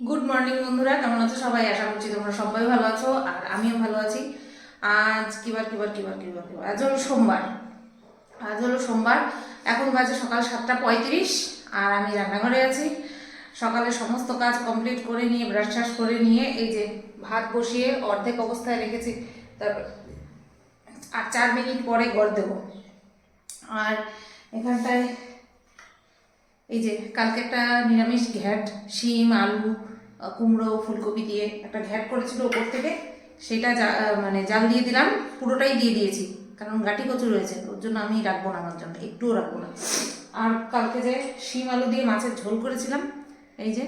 Good morning বন্ধুরা। কেমন আছো সবাই? আশা করছি তোমরা সবাই ভালো আছো, আর আমিও ভালো আছি। আজ কিবার কিবার কিবার কিবার কিবার আজ হলো সোমবার। আজ হলো সোমবার। এখন বাজে সকাল সাতটা পঁয়ত্রিশ, আর আমি রান্নাঘরে আছি। সকালে সমস্ত কাজ কমপ্লিট করে নিয়ে ব্রাশ ট্রাশ করে নিয়ে, এই যে ভাত বসিয়ে অর্ধেক অবস্থায় রেখেছি। তারপর আর চার মিনিট পরে গড় দেবো। আর এখানটায় এই যে কালকে একটা নিরামিষ ঘ্যাট, শিম, আলু কুমড়ো, ফুলকপি দিয়ে একটা ঘ্যাট করেছিল ওপর থেকে। সেটা মানে জাল দিয়ে দিলাম, পুরোটাই দিয়ে দিয়েছি, কারণ গাটি কচু রয়েছে, ওর জন্য আমি রাখব না আমার জন্য, একটুও রাখব না। আর কালকে যে শিম, আলু দিয়ে মাছের ঝোল করেছিলাম, এই যে,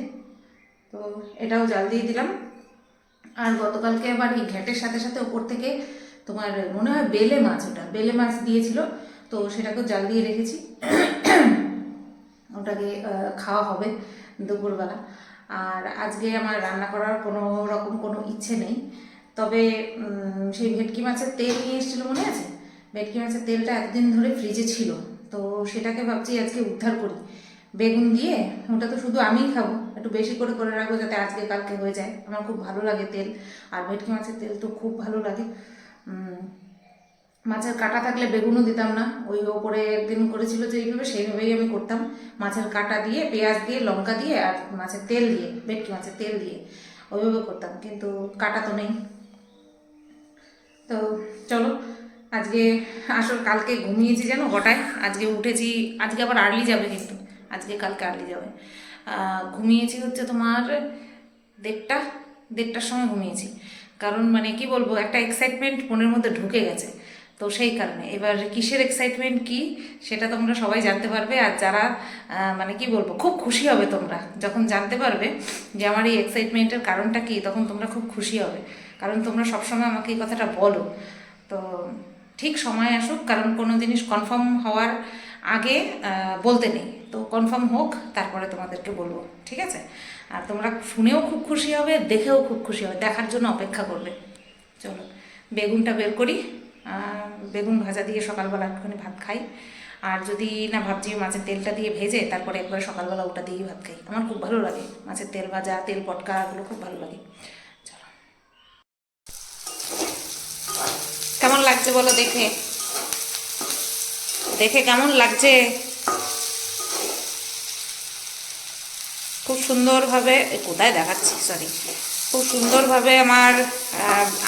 তো এটাও জাল দিয়ে দিলাম। আর গতকালকে আবার এই ঘ্যাটের সাথে সাথে ওপর থেকে তোমার মনে হয় বেলে মাছ ওটা, বেলে মাছ দিয়েছিল, তো সেটাকেও জাল দিয়ে রেখেছি। ওটাকে খাওয়া হবে দুপুরবেলা। আর আজকে আমার রান্না করার কোনো রকম কোনো ইচ্ছে নেই। তবে সেই ভেটকি মাছের তেল নিয়ে এসেছিল মনে আছে? ভেটকি মাছের তেলটা এতদিন ধরে ফ্রিজে ছিল। তো সেটাকে ভাবছি আজকে উদ্ধার করি। বেগুন দিয়ে, ওটা তো শুধু আমিই খাব। একটু বেশি করে করে রাখব যাতে আজকে কালকে হয়ে যায়। আমার খুব ভালো লাগে তেল। আর ভেটকি মাছের তেল তো খুব ভালো লাগে। মাছের কাটা থাকলে বেগুনও দিতাম না। ওই ওপরে একদিন করেছিল যে এইভাবে, সেইভাবেই আমি করতাম। মাছের কাটা দিয়ে, পেঁয়াজ দিয়ে, লঙ্কা দিয়ে আর মাছের তেল দিয়ে, ভেটকি মাছের তেল দিয়ে ওইভাবে করতাম, কিন্তু কাটা তো নেই। তো চলো, আজকে আসল কালকে ঘুমিয়েছি যেন হঠাৎ। আজকে উঠেছি, আজকে আবার আর্লি যাবে কিন্তু, আজকে কালকে আর্লি যাবে। ঘুমিয়েছি হচ্ছে তোমার দেড়টা, দেড়টার সময় ঘুমিয়েছি। কারণ মানে কি বলব, একটা এক্সাইটমেন্ট মনের মধ্যে ঢুকে গেছে। তো সেই কারণে। এবার কিসের এক্সাইটমেন্ট কি, সেটা তোমরা সবাই জানতে পারবে। আর যারা মানে কি বলব, খুব খুশি হবে তোমরা। যখন জানতে পারবে যে আমার এই এক্সাইটমেন্টের কারণটা কি, তখন তোমরা খুব খুশি হবে। কারণ তোমরা সবসময় আমাকে এই কথাটা বলো। তো ঠিক সময় আসুক, কারণ কোনো জিনিস কনফার্ম হওয়ার আগে বলতে নেই। তো কনফার্ম হোক, তারপরে তোমাদেরকে বলব। ঠিক আছে? আর তোমরা শুনেও খুব খুশি হবে, দেখেও খুব খুশি হবে। দেখার জন্য অপেক্ষা করবে। চলো, বেগুনটা বের করি। বেগুন ভাজা দিয়ে সকালবেলা একটুখানি ভাত খাই। আর যদি না ভাবছি মাছের তেলটা দিয়ে ভেজে তারপরে একবার সকালবেলা ওটা দিয়েই ভাত খাই। আমার খুব ভালো লাগে। মাছের তেল ভাজা, তেল পটকা এগুলো খুব ভালো লাগে। চলো। কেমন লাগছে বলো দেখে? দেখে কেমন লাগছে? খুব সুন্দরভাবে কোথায় দেখাচ্ছি? সরি খুব সুন্দরভাবে আমার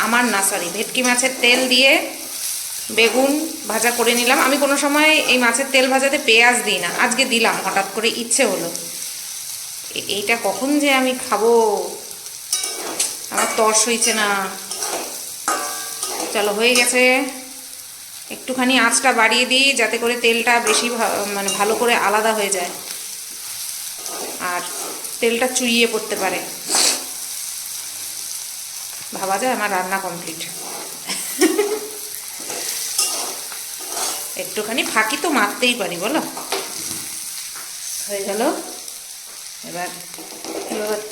আমার না সরি ভেটকি মাছের তেল দিয়ে বেগুন ভাজা করে নিলাম। আমি কোনো সময় এই মাছের তেল ভাজাতে পেঁয়াজ দিই না। আজকে দিলাম, হঠাৎ করে ইচ্ছে হলো। এইটা কখন যে আমি খাব? আমার তর্স হয়েছে না। চলো, হয়ে গেছে। একটুখানি আঁচটা বাড়িয়ে দিই, যাতে করে তেলটা বেশি মানে ভালো করে আলাদা হয়ে যায়। আর তেলটা চুইয়ে পড়তে পারে। ভাবা যায় আমার রান্না কমপ্লিট। একটুখানি ফাঁকি তো মারতেই পারি, বলো? হয়ে গেল। এবার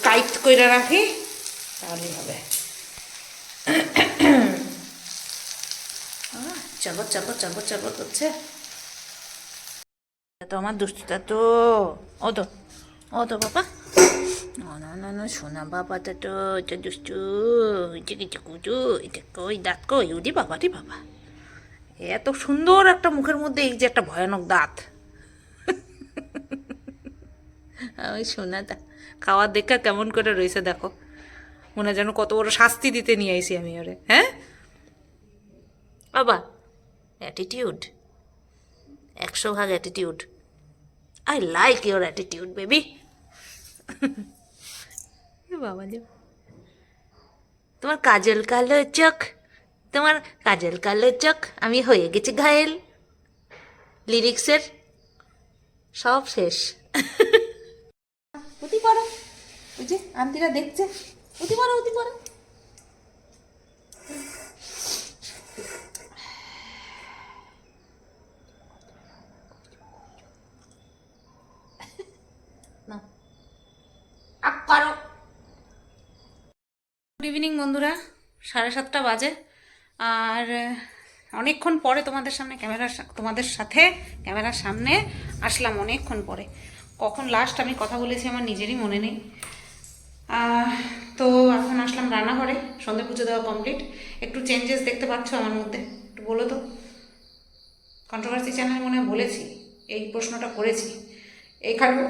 টাইট করে রাখি, তাহলেই হবে। চবর চবর চবর চবর করছে তো আমার দুষ্টুটা তো। ও তো ও তো বাবা। না না বাবাটা তো, এটা দুষ্টু কিছু কুচু এটা কই, দাঁত কই? উদি বাবা রে বাবা। এত সুন্দর একটা মুখের মধ্যে এই যে একটা ভয়ানক দাঁত। ওই সোনাটা খাওয়ার দেখা কেমন করে রয়েছে দেখো। মনে হয় যেন কত বড় শাস্তি দিতে নিয়ে আইছি আমি ওরে হ্যাঁ? বাবা অ্যাটিটিউড একশো ভাগ attitude I like your attitude baby বাবা যে। তোমার কাজল কালো চোখ। তোমার কাজল কালো চোখ, আমি হয়ে গেছি ঘায়েল। লিরিক্সের সব শেষ। অতি পড়ো ওই আন্টিরা দেখছে। পড়ো পড়ো গুড ইভিনিং বন্ধুরা। সাড়ে সাতটা বাজে। আর অনেকক্ষণ পরে তোমাদের সামনে ক্যামেরার তোমাদের সাথে ক্যামেরার সামনে আসলাম অনেকক্ষণ পরে। কখন লাস্ট আমি কথা বলেছি আমার নিজেরই মনে নেই। তো এখন আসলাম রান্নাঘরে সন্ধে পুজো দেওয়া কমপ্লিট একটু চেঞ্জেস দেখতে পাচ্ছ আমার মধ্যে, একটু বলো তো। কন্ট্রোভার্সি চ্যানেল মনে বলেছি, এই প্রশ্নটা করেছি। এখানেও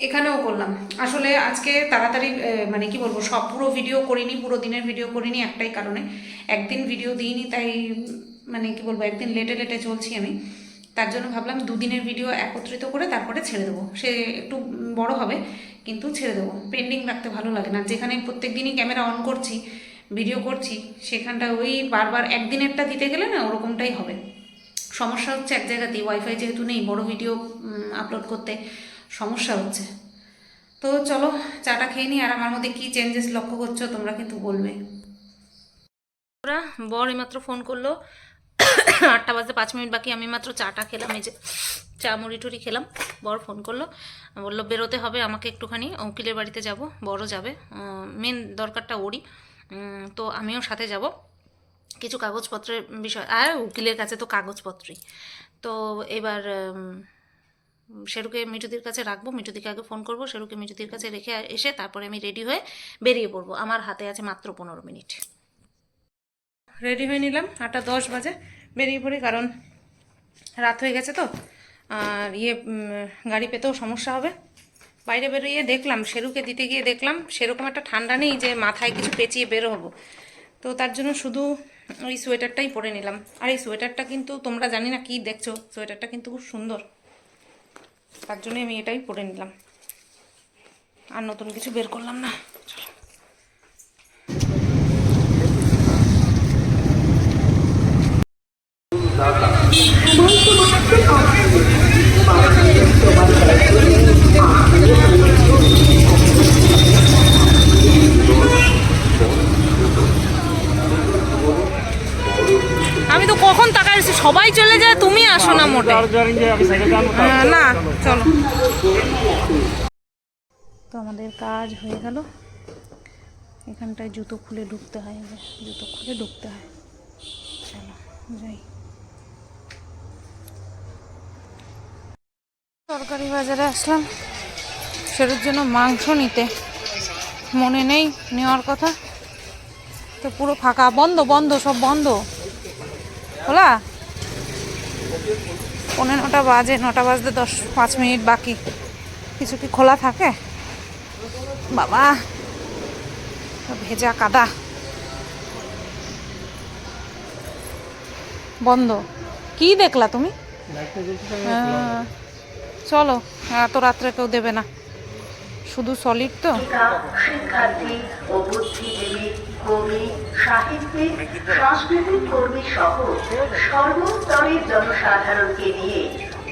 এখানেও করলাম। আসলে আজকে তাড়াতাড়ি মানে কি বলব, সব পুরো ভিডিও করিনি, পুরো দিনের ভিডিও করিনি একটাই কারণে। একদিন ভিডিও দিইনি, তাই মানে কি বলব, একদিন লেটে লেটে চলছি আমি। তার জন্য ভাবলাম দুদিনের ভিডিও একত্রিত করে তারপরে ছেড়ে দেবো। সে একটু বড় হবে, কিন্তু ছেড়ে দেবো। পেন্ডিং রাখতে ভালো লাগে না। যেখানে প্রত্যেক দিনই ক্যামেরা অন করছি ভিডিও করছি, সেখানটা ওই বারবার একদিনেরটা দিতে গেলে না ওরকমটাই হবে। সমস্যা হচ্ছে এক জায়গাতেই। ওয়াইফাই যেহেতু নেই, বড় ভিডিও আপলোড করতে। সমস্যা হচ্ছে। তো চলো, চাটা খেয়ে নিই আর আমার মধ্যে কী চেঞ্জেস লক্ষ্য করছ তোমরা কিন্তু বলবে। ওরা বর এইমাত্র ফোন করল। আটটা বাজতে পাঁচ মিনিট বাকি, আমি মাত্র চাটা খেলাম, এই যে চা মুড়ি টুড়ি খেলাম। বর ফোন করল, বলল বেরোতে হবে আমাকে একটুখানি, উকিলের বাড়িতে যাব বড় যাবে মেন দরকারটা ওরই। তো আমিও সাথে যাব। কিছু কাগজপত্রের বিষয় আর উকিলের কাছে তো কাগজপত্রই। তো এবার শেরুকে মিঠুদির কাছে রাখব, মিঠুদিকে আগে ফোন করব, শেরুকে মিঠুদির কাছে রেখে এসে তারপরে আমি রেডি হয়ে বেরিয়ে পড়ব। আমার হাতে আছে মাত্র পনেরো মিনিট। রেডি হয়ে নিলাম, আটটা দশ বাজে, বেরিয়ে পড়ি কারণ রাত হয়ে গেছে তো। আর ইয়ে গাড়ি পেতেও সমস্যা হবে। বাইরে বেরিয়ে দেখলাম, শেরুকে দিতে গিয়ে দেখলাম, সেরকম একটা ঠান্ডা নেই যে মাথায় কিছু পেঁচিয়ে বেরো হব। তো তার জন্য শুধু ওই সোয়েটারটাই পরে নিলাম। আর এই সোয়েটারটা কিন্তু তোমরা জানি না কি দেখছ সোয়েটারটা কিন্তু খুব সুন্দর। তার জন্য আমি এটাই পরে নিলাম। আর নতুন কিছু বের করলাম না। চলো আমি তো সবাই চলে যায় তুমি আসো না মোটে। না চলো। তো আমাদের কাজ হয়ে গেল। এখানটায় জুতো খুলে ঢুকতে হয় জুতো খুলে ঢুকতে হয়। চলো যাই। তরকারি বাজারে আসলাম। সেটার জন্য মাংস নিতে। মনে নেই নেওয়ার কথা। তো পুরো ফাঁকা বন্ধ বন্ধ সব বন্ধ। খোলা? পনেরো নটা বাজে নটা বাজতে দশ পাঁচ মিনিট বাকি। কিছু কি খোলা থাকে? বাবা ভেজা কাদা। বন্ধ। কি দেখলা তুমি? চলো এত রাত্রে কেউ দেবে না। শুধু সলিড তো? শিক্ষার্থী ও বুদ্ধিজীবী কবি সাহিত্যিক সাংস্কৃতিক কর্মী সহ সর্বস্তরের জনসাধারণকে নিয়ে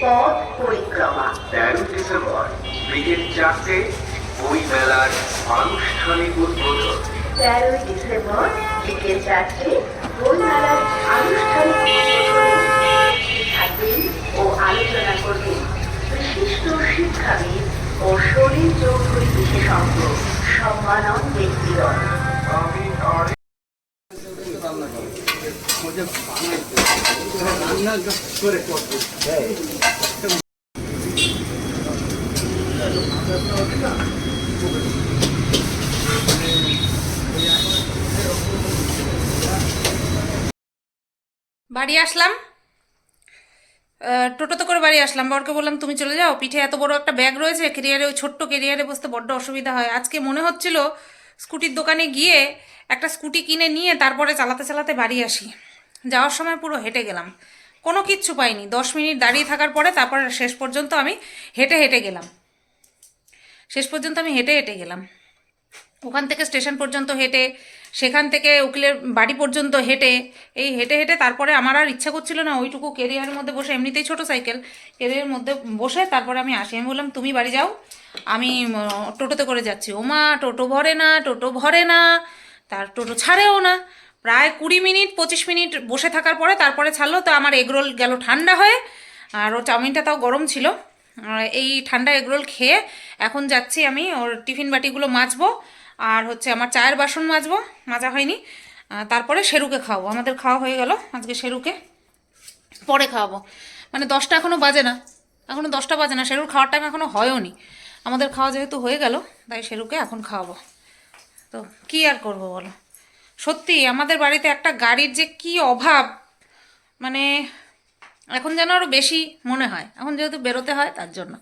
পথ পরিক্রমা। তেরো ডিসেম্বর বিকেল চারটে বই মেলার আনুষ্ঠানিক উদ্বোধন। তেরোই ডিসেম্বর বিকেল চারটে বইমেলার আনুষ্ঠানিক উদ্বোধনে। থাকবেন ও আলোচনা করবেন বিশিষ্ট শিক্ষাবিদ ও শরীর চৌধুরী বিশেষজ্ঞ সম্মানন ব্যক্তিগণ। বাড়ি আসলাম? টোটোতে করে বাড়ি আসলাম। বরকে বললাম, তুমি চলে যাও? পিঠে এত বড় একটা ব্যাগ রয়েছে। কেরিয়ারে, ওই ছোট্ট কেরিয়ারে বসতে বড্ড অসুবিধা হয়। আজকে মনে হচ্ছিল স্কুটির দোকানে গিয়ে একটা স্কুটি কিনে নিয়ে তারপরে চালাতে চালাতে বাড়ি আসি। যাওয়ার সময় পুরো হেঁটে গেলাম। কোনো কিচ্ছু পাইনি। দশ মিনিট দাঁড়িয়ে থাকার পরে তারপরে শেষ পর্যন্ত আমি হেঁটে হেঁটে গেলাম। শেষ পর্যন্ত আমি হেঁটে হেঁটে গেলাম। ওখান থেকে স্টেশন পর্যন্ত হেঁটে সেখান থেকে উকিলের বাড়ি পর্যন্ত হেঁটে, এই হেঁটে হেঁটে তারপরে আমার আর ইচ্ছা করছিল না ওইটুকু কেরিয়ারের মধ্যে বসে, এমনিতেই ছোট সাইকেল কেরিয়ারের মধ্যে বসে তারপরে আমি আসি। আমি বললাম, তুমি বাড়ি যাও, আমি টোটোতে করে যাচ্ছি। ওমা টোটো ভরে না, টোটো ভরে না, তার টোটো ছাড়েও না। প্রায় কুড়ি মিনিট, পঁচিশ মিনিট বসে থাকার পরে তারপরে ছাড়লো, তো আমার এগরোল গেল ঠান্ডা হয়ে, আর ও চাউমিনটা তাও গরম ছিল। এই ঠান্ডা এগরোল খেয়ে এখন যাচ্ছি আমি, ওর টিফিন বাটিগুলো মাজবো আর হচ্ছে আমার চায়ের বাসন মাজবো, মাজা হয়নি। তারপরে শেরুকে খাওয়াবো। আমাদের খাওয়া হয়ে গেল, আজকে শেরুকে পরে খাওয়াবো। মানে দশটা এখনও বাজে না। এখনও দশটা বাজে না শেরুর খাওয়ার টাইম এখনও হয়ও নি। আমাদের খাওয়া যেহেতু হয়ে গেল, তাই শেরুকে এখন খাওয়াবো। তো কি আর করব বলো? সত্যি, আমাদের বাড়িতে একটা গাড়ির যে কি অভাব মানে এখন যেন আরও বেশি মনে হয়। এখন যেহেতু বেরোতে হয়, তার জন্য।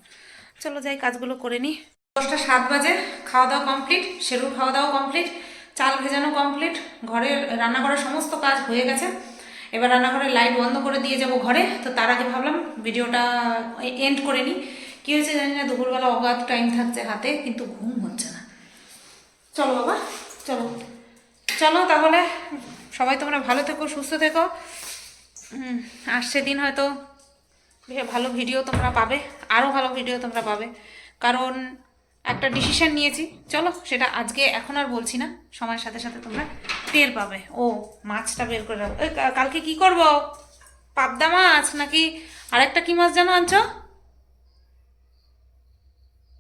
চলো যাই, কাজগুলো করে নিই। দশটা সাত বাজে খাওয়া দাওয়া কমপ্লিট শেরুর খাওয়া দাওয়া কমপ্লিট চাল ভেজানো কমপ্লিট ঘরের রান্না করার সমস্ত কাজ হয়ে গেছে। এবার রান্নাঘরের লাইট বন্ধ করে দিয়ে যাব ঘরে তো তার আগে ভাবলাম ভিডিওটা এন্ড করে নিই। কী হয়েছে জানি না দুপুরবেলা অগাধ টাইম থাকছে হাতে কিন্তু ঘুম হচ্ছে না। চলো বাবা চলো। চলো তাহলে সবাই তোমরা ভালো থেকো সুস্থ থেকো। হুম, আসছে দিন হয়তো ভালো ভিডিও তোমরা পাবে আরও ভালো ভিডিও তোমরা পাবে। কারণ একটা ডিসিশন নিয়েছি। চলো সেটা আজকে এখন আর বলছি না। সময়ের সাথে সাথে তোমরা টের পাবে। ও মাছটা বের করে রাখো। কালকে কি করব? পাবদা মাছ নাকি আরেকটা কি মাছ যেন আনছো?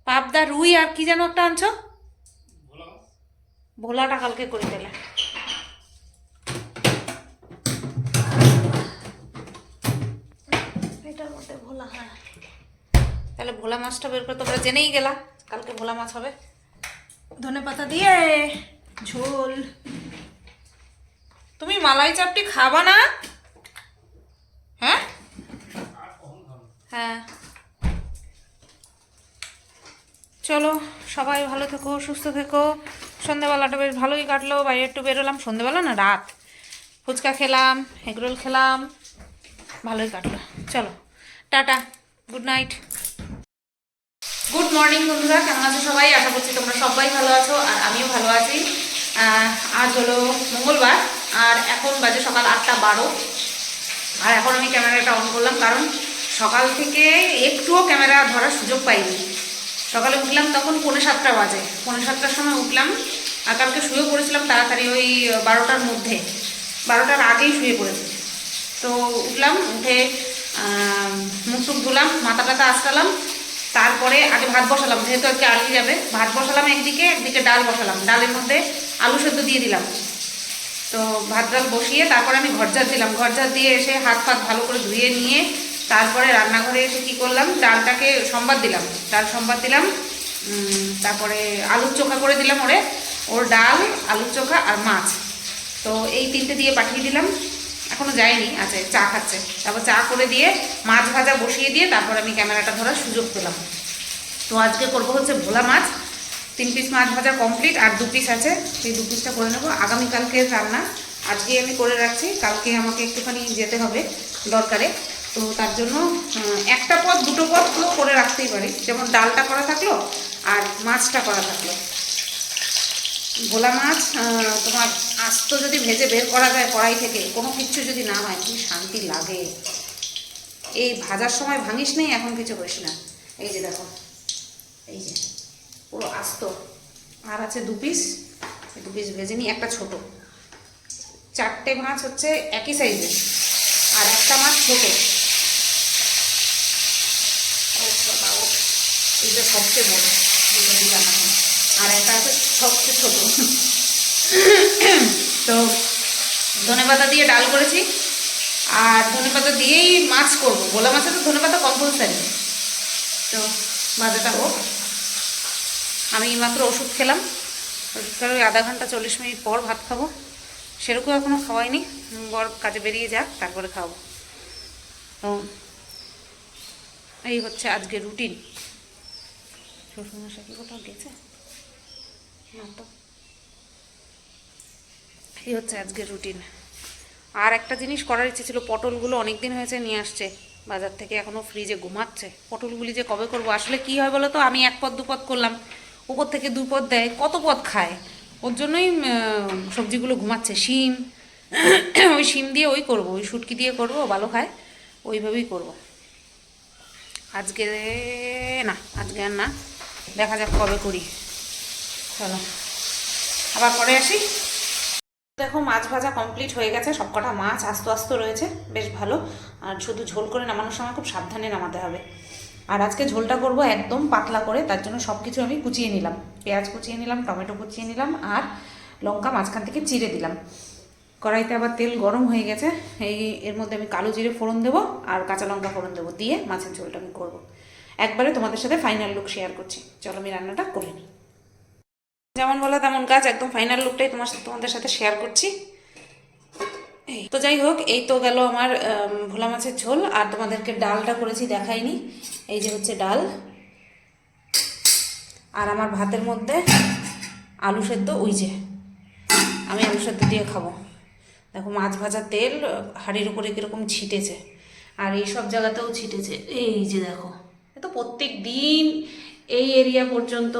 পাবদা রুই আর কি যেন একটা আনছো? ভোলাটা কালকে করে এটার মধ্যে ভোলা হ্যাঁ। তাহলে ভোলা মাছটা বের করে তোমরা জেনেই গেলা। কালকে ভোলা মাছ হবে। ধনে পাতা দিয়ে ঝোল। তুমি মালাই চাপটি খাবা না? হ্যাঁ? হ্যাঁ। চলো সবাই ভালো থেকো সুস্থ থেকো। সন্ধেবেলাটা বেশ ভালোই কাটলো বাইরে একটু বেরোলাম। সন্ধেবেলা না রাত। ফুচকা খেলাম এগরোল খেলাম ভালোই কাটলো। চলো tata good night. Good morning বন্ধুরা। কেমন আছো সবাই? আশা করছি তোমরা সবাই ভালো আছো আর আমিও ভালো আছি। আজ হলো মঙ্গলবার আর এখন বাজে সকাল আটটা বারো। আর এখন আমি ক্যামেরাটা অন করলাম কারণ সকাল থেকে একটুও ক্যামেরা ধরার সুযোগ পাইনি। সকালে উঠলাম তখন পৌনে সাতটা বাজে। পৌনে সাতটার সময় উঠলাম আর কালকে শুয়ে পড়েছিলাম তাড়াতাড়ি ওই বারোটার মধ্যে। বারোটার আগেই শুয়ে পড়েছি। তো উঠলাম, উঠে মুখ টুক ধুলাম, মাথা টাথা আঁচড়ালাম তারপরে আগে ভাত বসালাম, যেহেতু আজকে আর্লি যাবে, ভাত বসালাম একদিকে একদিকে ডাল বসালাম। ডালের মধ্যে আলু সেদ্ধ দিয়ে দিলাম। তো ভাত ডাল বসিয়ে তারপরে আমি ঘর ঘরজাত দিলাম। ঘর ঘরজাত দিয়ে এসে হাত ফাত ভালো করে ধুয়ে নিয়ে তারপরে রান্নাঘরে এসে কী করলাম? ডালটাকে সম্বাদ দিলাম। ডাল সম্বাদ দিলাম তারপরে আলুর চোখা করে দিলাম ওরে। ওর ডাল, আলুর চোখা আর মাছ। তো এই তিনটে দিয়ে পাঠিয়ে দিলাম। এখনও যায়নি, আছে, চা খাচ্ছে। তারপর চা করে দিয়ে মাছ ভাজা বসিয়ে দিয়ে তারপর আমি ক্যামেরাটা ধরার সুযোগ পেলাম। তো আজকে করব হচ্ছে ভোলা মাছ। তিন পিস মাছ ভাজা কমপ্লিট আর দু পিস আছে। সেই দু পিসটা করে নেব। আগামীকালকের রান্না আজকে আমি করে রাখছি। কালকে আমাকে একটুখানি যেতে হবে দরকারে। তো তার জন্য একটা পদ, দুটো তো করে রাখতেই পারি। যেমন ডালটা করা থাকল আর মাছটা করা থাকল। ভোলা মাছ তোমার আস্ত যদি ভেজে বের করা যায় কড়াই থেকে, কোনো কিচ্ছু যদি না হয়, কি শান্তি লাগে? এই ভাজার সময় ভাঙিস নেই, এখন কিছু করিস না। এই যে দেখো, এই যে, পুরো আস্ত। আর আছে দু পিস দু পিস ভেজে নিই, একটা ছোট। চারটে মাছ হচ্ছে একই সাইজের আর একটা মাছ ছোট। এইটা সবচেয়ে বড়। আর একটা আছে সবচেয়ে ছোট। তো ধনে পাতা দিয়ে ডাল করেছি। আর ধনে পাতা দিয়েই মাছ করব। গোলা মাছে তো ধনে পাতা কম্পালসারি তো ভাজাটা হোক। আমি মাত্র ওষুধ খেলাম। ওই আধা ঘণ্টা চল্লিশ মিনিট পর ভাত খাব। সেরকম এখনও খাওয়াইনি। বর কাজে বেরিয়ে যাক, তারপরে খাব তো এই হচ্ছে আজকে রুটিন শ্বশুরমশাই কি কোথাও গেছে? এই হচ্ছে আজকের রুটিন আর একটা জিনিস করার ইচ্ছে ছিল, পটলগুলো অনেক দিন হয়েছে নিয়ে আসছে। বাজার থেকে এখনও ফ্রিজে ঘুমাচ্ছে। পটলগুলি যে কবে করব, আসলে কি হয় বলো তো আমি এক পদ, দু পদ করলাম। উপর থেকে দু পদ দেয়, কত পদ খায়? ওর জন্যই সবজিগুলো ঘুমাচ্ছে। শিম, ওই শিম দিয়ে ওই করব, ওই শুটকি দিয়ে করব ভালো খায়, ওইভাবেই করব। আজকে না, আজকে আর না, দেখা যাক কবে করি। চলো। আবার পরে আসি। দেখো, মাছ ভাজা কমপ্লিট হয়ে গেছে। সবকটা মাছ আস্ত আস্ত রয়েছে। বেশ ভালো। আর শুধু ঝোল করে নামানোর সময় খুব সাবধানে নামাতে হবে। আর আজকে ঝোলটা করব একদম পাতলা করে। তার জন্য সব কিছু আমি কুচিয়ে নিলাম। পেঁয়াজ কুচিয়ে নিলাম, টমেটো কুচিয়ে নিলাম, আর লঙ্কা মাঝখান থেকে চিড়ে দিলাম। কড়াইতে আবার তেল গরম হয়ে গেছে। এই এর মধ্যে আমি কালো জিরে ফোড়ন দেবো আর কাঁচা লঙ্কা ফোড়ন দেবো। দিয়ে মাছের ঝোলটা আমি করব। একবারে তোমাদের সাথে ফাইনাল লুক শেয়ার করছি। চলো আমি রান্নাটা করে নিই। যেমন বলা তেমন কাজ, একদম ফাইনাল লুকটাই তোমার তোমাদের সাথে শেয়ার করছি। তো যাই হোক, এই তো গেল আমার ভোলা মাছের ঝোল, আর তোমাদেরকে ডালটা করেছি দেখাইনি। এই যে হচ্ছে ডাল। আর আমার ভাতের মধ্যে আলু সেদ্ধ, ওই যে। আমি আলু সেদ্ধ দিয়ে খাব। দেখো মাছ ভাজা তেল, হাঁড়ির উপরে কীরকম ছিটেছে। আর এই সব জায়গাতেও ছিটেছে। এই যে দেখো, এ তো প্রত্যেক দিন এই এরিয়া পর্যন্ত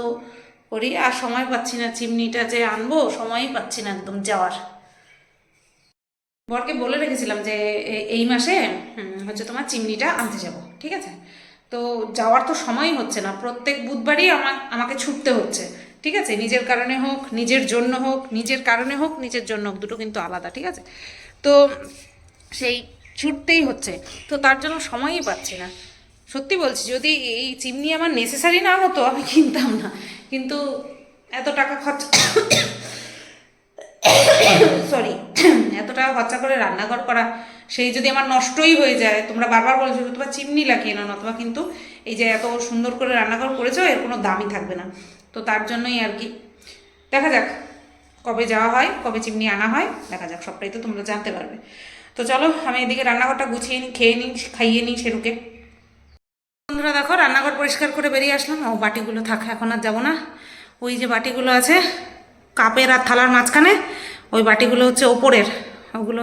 করি আর সময় পাচ্ছি না। চিমনিটা যে আনব, সময়ই পাচ্ছি না একদম যাওয়ার। বরকে বলে রেখেছিলাম যে এই মাসে হচ্ছে তোমার চিমনিটা আনতে যাব, ঠিক আছে? তো যাওয়ার তো সময়ই হচ্ছে না। প্রত্যেক বুধবারই আমার আমাকে ছুটতে হচ্ছে, ঠিক আছে? নিজের কারণে হোক, নিজের জন্য হোক, নিজের কারণে হোক, নিজের জন্য হোক, দুটো কিন্তু আলাদা, ঠিক আছে? তো সেই ছুটতেই হচ্ছে। তো তার জন্য সময়ই পাচ্ছি না। সত্যি বলছি, যদি এই চিমনি আমার নেসেসারি না হতো, আমি কিনতাম না। কিন্তু এত টাকা খরচা সরি এত টাকা খরচা করে রান্নাঘর করা, সেই যদি আমার নষ্টই হয়ে যায়, তোমরা বারবার বলছো তোমার চিমনি লাগিয়ে নাও অথবা কিন্তু এই যে এত সুন্দর করে রান্নাঘর করেছ, এর কোনো দামই থাকবে না। তো তার জন্যই আর কি। দেখা যাক কবে যাওয়া হয়, কবে চিমনি আনা হয়, দেখা যাক, সবটাই তো তোমরা জানতে পারবে। তো চলো, আমি এদিকে রান্নাঘরটা গুছিয়ে নিই খেয়ে নিই খাইয়ে নিই সেরুকে। বন্ধুরা দেখো, রান্নাঘর পরিষ্কার করে বেরিয়ে আসলাম। ও, বাটিগুলো থাকে, এখন আর যাব না। ওই যে বাটিগুলো আছে, কাপের আর থালার মাঝখানে, ওই বাটিগুলো হচ্ছে ওপরের, ওগুলো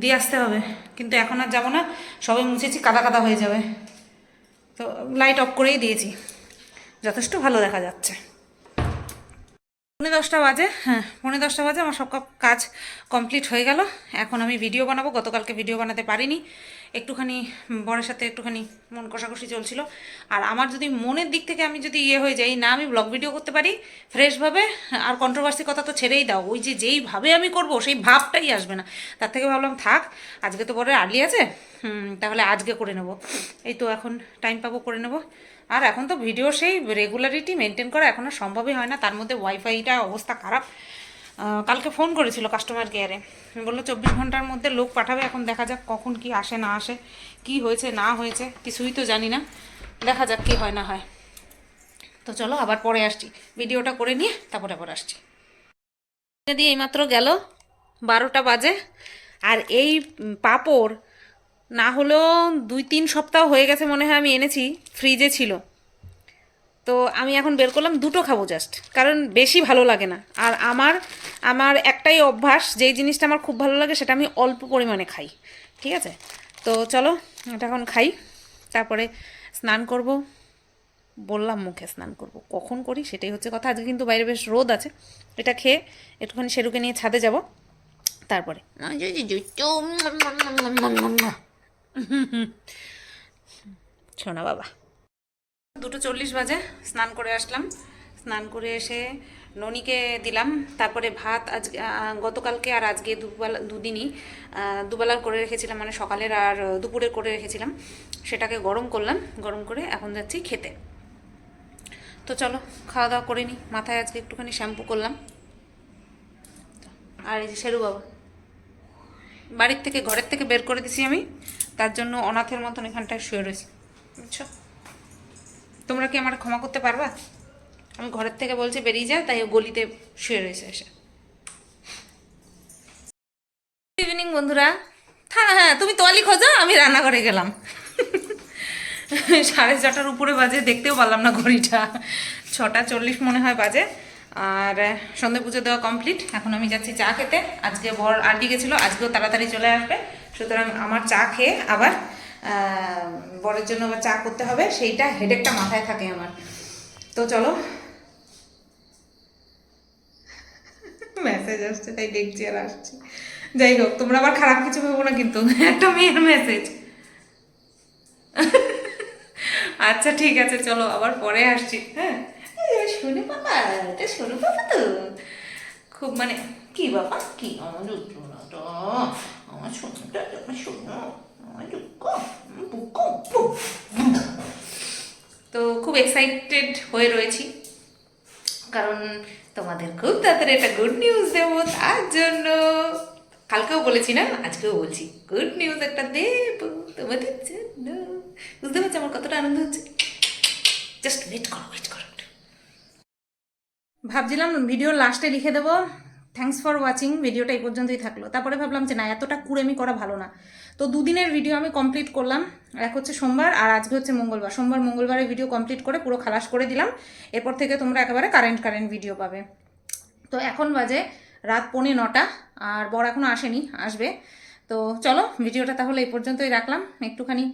দিয়ে আসতে হবে। কিন্তু এখন আর যাব না সবাই মুছেছি, কাদা কাদা হয়ে যাবে। তো লাইট অফ করেই দিয়েছি। যথেষ্ট ভালো দেখা যাচ্ছে। পৌনে দশটা বাজে হ্যাঁ পৌনে দশটা বাজে, আমার সব কাজ কমপ্লিট হয়ে গেল। এখন আমি ভিডিও বানাবো, গতকালকে ভিডিও বানাতে পারিনি। একটুখানি, বরের সাথে একটুখানি মন কষাকষি চলছিল। আর আমার যদি মনের দিক থেকে আমি যদি ইয়ে হয়ে যাই, না আমি ব্লগ ভিডিও করতে পারি ফ্রেশভাবে আর কন্ট্রোভার্সি কথা তো ছেড়েই দাও। ওই যে যেইভাবে আমি করব, সেই ভাবটাই আসবে না। তার থেকে ভাবলাম, থাক, আজকে তো বরের আর্লি আছে তাহলে আজকে করে নেব। এই তো এখন টাইম পাবো, করে নেব। আর এখন তো ভিডিও সেই রেগুলারিটি মেনটেন করা এখন আর সম্ভবই হয় না। তার মধ্যে ওয়াইফাইটা অবস্থা খারাপ। কালকে ফোন করেছিল কাস্টমার কেয়ারে বলল, চব্বিশ ঘণ্টার মধ্যে লোক পাঠাবে, এখন দেখা যাক কখন কি আসে, না আসে, কি হয়েছে, না হয়েছে, কিছুই তো জানি না। দেখা যাক কি হয়, না হয়। তো চলো, আবার পরে আসছি। ভিডিওটা করে নিয়ে তারপরে আবার আসছি। দিয়ে এইমাত্র গেল বারোটা বাজে। আর এই পাঁপড় না হলেও দুই তিন সপ্তাহ হয়ে গেছে মনে হয় আমি এনেছি ফ্রিজে ছিল। তো আমি এখন বের করলাম, দুটো খাব জাস্ট কারণ বেশি ভালো লাগে না। আর আমার আমার একটাই অভ্যাস, যেই জিনিসটা আমার খুব ভালো লাগে সেটা আমি অল্প পরিমাণে খাই, ঠিক আছে? তো চলো, এটা এখন খাই, তারপরে স্নান করব। বললাম মুখে স্নান করব, কখন করি সেটাই হচ্ছে কথা, আজকে কিন্তু বাইরে বেশ রোদ আছে, এটা খেয়ে একটুখানি সেরুকে নিয়ে ছাদে যাব, তারপরে। শোনা বাবা দুটো চল্লিশ বাজে, স্নান করে আসলাম। স্নান করে এসে ননিকে দিলাম। তারপরে ভাত আজ গতকালকে আর আজকে দুবেলা, দুদিনই দুবেলার করে রেখেছিলাম। মানে সকালের আর দুপুরের করে রেখেছিলাম। সেটাকে গরম করলাম। গরম করে এখন যাচ্ছি খেতে। তো চলো, খাওয়া দাওয়া করে নিই মাথায় আজকে একটুখানি শ্যাম্পু করলাম। আর এই যে শেরু বাবা। বাড়ির থেকে, ঘরের থেকে বের করে দিছি আমি। তার জন্য অনাথের মতন এখানটায় শুয়ে রয়েছি। বুঝছ? তোমরা কি আমার ক্ষমা করতে পারবা? আমি ঘরের থেকে বলছি, বেরিয়ে যা তাই গলিতে শুয়ে রয়েছে এসে। ইভিনিং বন্ধুরা। হ্যাঁ হ্যাঁ তুমি তোয়ালি খোঁজো, আমি রান্নাঘরে গেলাম। সাড়ে ছটার উপরে বাজে, দেখতেও পারলাম না ঘড়িটা। ছটা চল্লিশ মনে হয় বাজে। আর সন্ধে পুজো দেওয়া কমপ্লিট এখন আমি যাচ্ছি চা খেতে। আজকে বর আর্লি গেছিল, আজকেও তাড়াতাড়ি চলে আসবে। সুতরাং আমার চা খেয়ে আবার বরের জন্য আবার চা করতে হবে, সেইটা হেডেকটা মাথায় থাকে আমার। তো চলো। মেসেজ আসছে, তাই দেখছি আর আসছি। যাই হোক, তোমরা আবার খারাপ কিছু ভেবো না কিন্তু, একটা মেয়ের মেসেজ আচ্ছা ঠিক আছে, চলো, আবার পরে আসছি হ্যাঁ? শোনো বাবা, এটা শোনো বাবা তো। খুব মানে কি বাবা, কি আমার যন্ত্রণাটা আমার শোনোটা আমার দুঃখ আমার বুক তো খুব এক্সাইটেড হয়ে রয়েছি। কারণ তোমাদের খুব তাড়াতাড়ি একটা গুড নিউজ দেবো, তার জন্য। কালকেও বলেছি না, আজকেও বলছি গুড নিউজ একটা দেবো তোমাদের জন্য। বুঝতে পারছ আমার কতটা আনন্দ হচ্ছে? জাস্ট ওয়েট করো ওয়েট করো। ভাবছিলাম ভিডিও লাস্টে লিখে দেবো। থ্যাঙ্কস ফর ওয়াচিং ভিডিওটা এই পর্যন্তই থাকল। তারপরে ভাবলাম যে না, এতটা কুড়েমি করা ভালো না। তো দুদিনের ভিডিও আমি কমপ্লিট করলাম। এক হচ্ছে সোমবার, আর আজকে হচ্ছে মঙ্গলবার। সোমবার মঙ্গলবারের ভিডিও কমপ্লিট করে পুরো খালাস করে দিলাম। এরপর থেকে তোমরা একেবারে কারেন্ট কারেন্ট ভিডিও পাবে। তো এখন বাজে রাত পৌনে নটা, আর বর এখনও আসেনি, আসবে। তো চলো, ভিডিওটা তাহলে এই পর্যন্তই রাখলাম। একটুখানি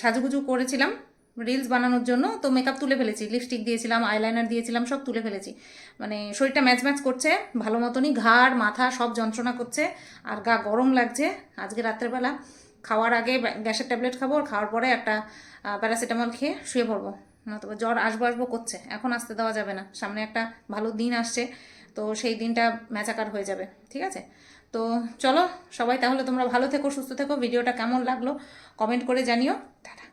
সাজুগুজু করেছিলাম। রিলস বানানোর জন্য, তো মেকআপ তুলে ফেলেছি লিপস্টিক দিয়েছিলাম আইলাইনার দিয়েছিলাম, সব তুলে ফেলেছি। মানে শরীরটা ম্যাচ ম্যাচ করছে, ভালো মতনই ঘাড়, মাথা সব যন্ত্রণা করছে, আর গা গরম লাগছে। আজকে রাত্রেবেলা খাওয়ার আগে গ্যাসের ট্যাবলেট খাব, আর খাওয়ার পরে একটা প্যারাসিটামল খেয়ে শুয়ে পড়ব। নতুবা জ্বর আসব আসব করছে, এখন আসতে দেওয়া যাবে না। সামনে একটা ভালো দিন আসছে, তো সেই দিনটা ম্যাচাকার হয়ে যাবে, ঠিক আছে? তো চলো সবাই তাহলে তোমরা ভালো থেকো, সুস্থ থেকো, ভিডিওটা কেমন লাগল কমেন্ট করে জানিও। টাটা।